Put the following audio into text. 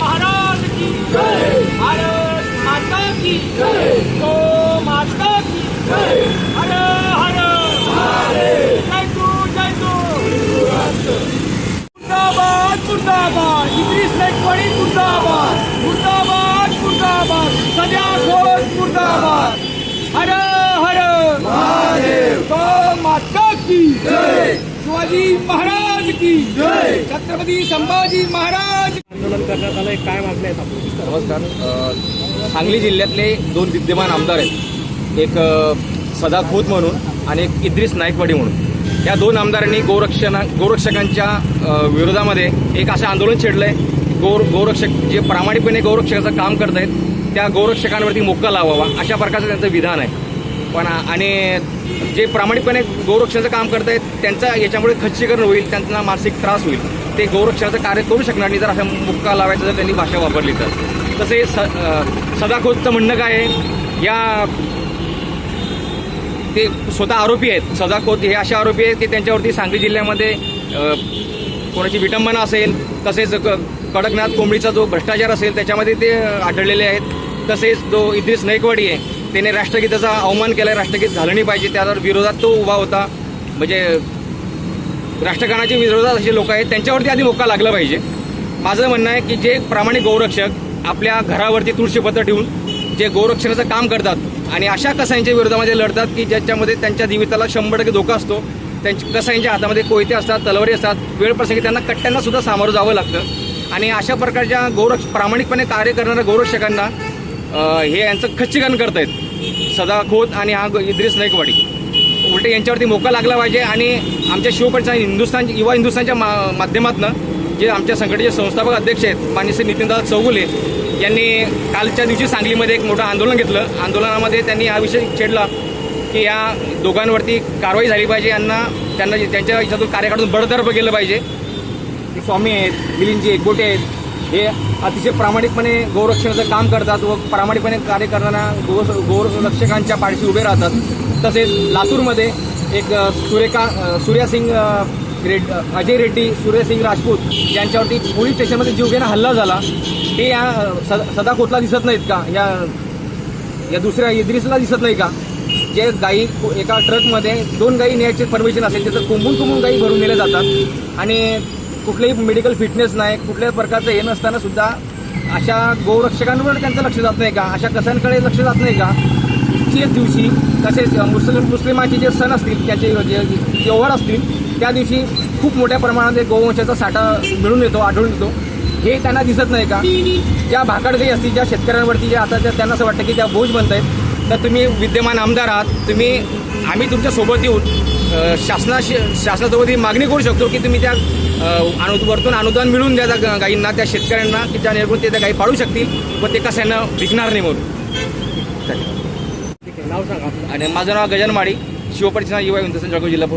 महाराज की भारत माता की गो माता की हर हर। जय तू जय तू मुर्दाबाद मुर्दाबाद। इद्रिस नाईकवाडी मुर्दाबाद। मुर्दाबाद मुर्दाबाद। सध्या घोष मुर्दाबाद। हर हर। माता की शिवाजी महाराज की छत्रपती संभाजी महाराज आंदोलन करण्यात आलं काय मागण्या आहेत आपण नमस्कार सांगली जिल्ह्यातले दोन विद्यमान आमदार आहेत. एक सदा खोत म्हणून आणि एक इद्रिस नाईकवाडी म्हणून. या दोन आमदारांनी गोरक्षणा गोरक्षकांच्या विरोधामध्ये एक असं आंदोलन छेडलं आहे गोर गोरक्षक जे प्रामाणिकपणे गौरक्षकाचं काम करत आहेत त्या गौरक्षकांवरती मोक्का लावावा अशा प्रकारचं त्यांचं विधान आहे. पण आणि जे प्रामाणिकपणे गौरक्षणाचं काम करत आहेत त्यांचा याच्यामुळे खच्चीकरण होईल त्यांना मानसिक त्रास होईल. ते गौरक्षणाचं कार्य करू शकणार नाही. जर अशा मुक्का लावायचं जर त्यांनी भाषा वापरली तर. तसे स सदाखोतचं म्हणणं काय आहे? या ते स्वतः आरोपी आहेत. सदाखोत हे असे आरोपी आहेत की त्यांच्यावरती सांगली जिल्ह्यामध्ये कोणाची विटंबना असेल तसेच क- कडकनाथ कोंबडीचा जो भ्रष्टाचार असेल त्याच्यामध्ये ते आढळलेले आहेत. तसेच जो इद्रिस नाईकवाडी आहे त्याने राष्ट्रगीताचा अवमान केला राष्ट्रगीत झालं नाही पाहिजे. त्यावर विरोधात तो उभा होता. म्हणजे राष्ट्रगानाच्या विरोधात असे लोक आहेत त्यांच्यावरती आधी मोका लागला पाहिजे. माझं म्हणणं आहे की जे प्रामाणिक गौरक्षक आपल्या घरावरती तुळशीपत्र ठेवून जे गौरक्षणाचं काम करतात आणि अशा कसाईंच्या विरोधामध्ये लढतात की ज्याच्यामध्ये त्यांच्या जीविताला शंभर टक्के धोका असतो त्यांच्या कसाईंच्या हातामध्ये कोयते असतात तलवारी असतात वेळप्रसंगी त्यांना कट्ट्यांना सुद्धा सामोरं जावं लागतं. आणि अशा प्रकारच्या गौरक्ष प्रामाणिकपणे कार्य करणाऱ्या गौरक्षकांना हे यांचं खच्चीकरण करतायत. सदा खोत आणि हा इद्रिस नाईकवाडी. उलटे यांच्यावरती मोका लागला पाहिजे आणि आमच्या शिवपरिचा हिंदुस्थान युवा हिंदुस्थानच्या मा माध्यमातून जे आमच्या संघटनेचे संस्थापक अध्यक्ष आहेत माननीय श्री नितीनदादा चौगुले यांनी कालच्या दिवशी सांगलीमध्ये एक मोठं आंदोलन घेतलं. आंदोलनामध्ये त्यांनी हा विषय छेडला की या दोघांवरती कारवाई झाली पाहिजे यांना त्यांना त्यांच्या याच्यातून कार्याकडून बडतर्फ केलं पाहिजे. स्वामी आहेत मिलिंदजी एकबोटे आहेत हे अतिशय प्रामाणिकपणे गौरक्षणाचं काम करतात व प्रामाणिकपणे कार्य करणाऱ्या गौ गौरक्षकांच्या पाठीशी उभे राहतात. तसेच लातूरमध्ये एक सुरेखा सूर्यासिंग रेड अजय रेड्डी सूर्यसिंग राजपूत यांच्यावरती पोलीस स्टेशनमध्ये जीवघेणा हल्ला झाला. हे या सदा सदा दिसत नाहीत का? या या दुसऱ्या इद्रिसला दिसत नाही का? जे गाई एका ट्रकमध्ये दोन गाई न्यायचे परमिशन असेल त्याचं कुंबून कुंबून गाई भरून नेले जातात. आणि कुठलंही मेडिकल फिटनेस नाही कुठल्याही प्रकारचं हे नसताना सुद्धा अशा गोरक्षकांवर त्यांचं लक्ष जात नाही का? अशा कसांकडे लक्ष जात नाही का? एक दिवशी तसेच मुस्लिम मुस्लिमांचे जे सण असतील त्याचे जे त्योहार असतील त्या दिवशी खूप मोठ्या प्रमाणात गोवंशाचा साठा मिळून येतो आढळून येतो. हे त्यांना दिसत नाही का? ज्या भाकडगाई असतील ज्या शेतकऱ्यांवरती जे आता त्यांना असं वाटतं की त्या बोज बनत आहेत तर तुम्ही विद्यमान आमदार आहात तुम्ही आम्ही तुमच्यासोबत येऊन शासनाशी शासनासोबत ही मागणी करू शकतो की तुम्ही त्या अनु वरतून अनुदान मिळवून द्या त्या गा- गायींना त्या शेतकऱ्यांना की जेणेकरून ते त्या गायी पाळू शकतील व ते कशानं विकणार नाही म्हणून. ठीक आहे. नाव सांगा. आणि माझं नाव गजान शिवपरिचना युवा हिंदुस्थान जळगाव जिल्हा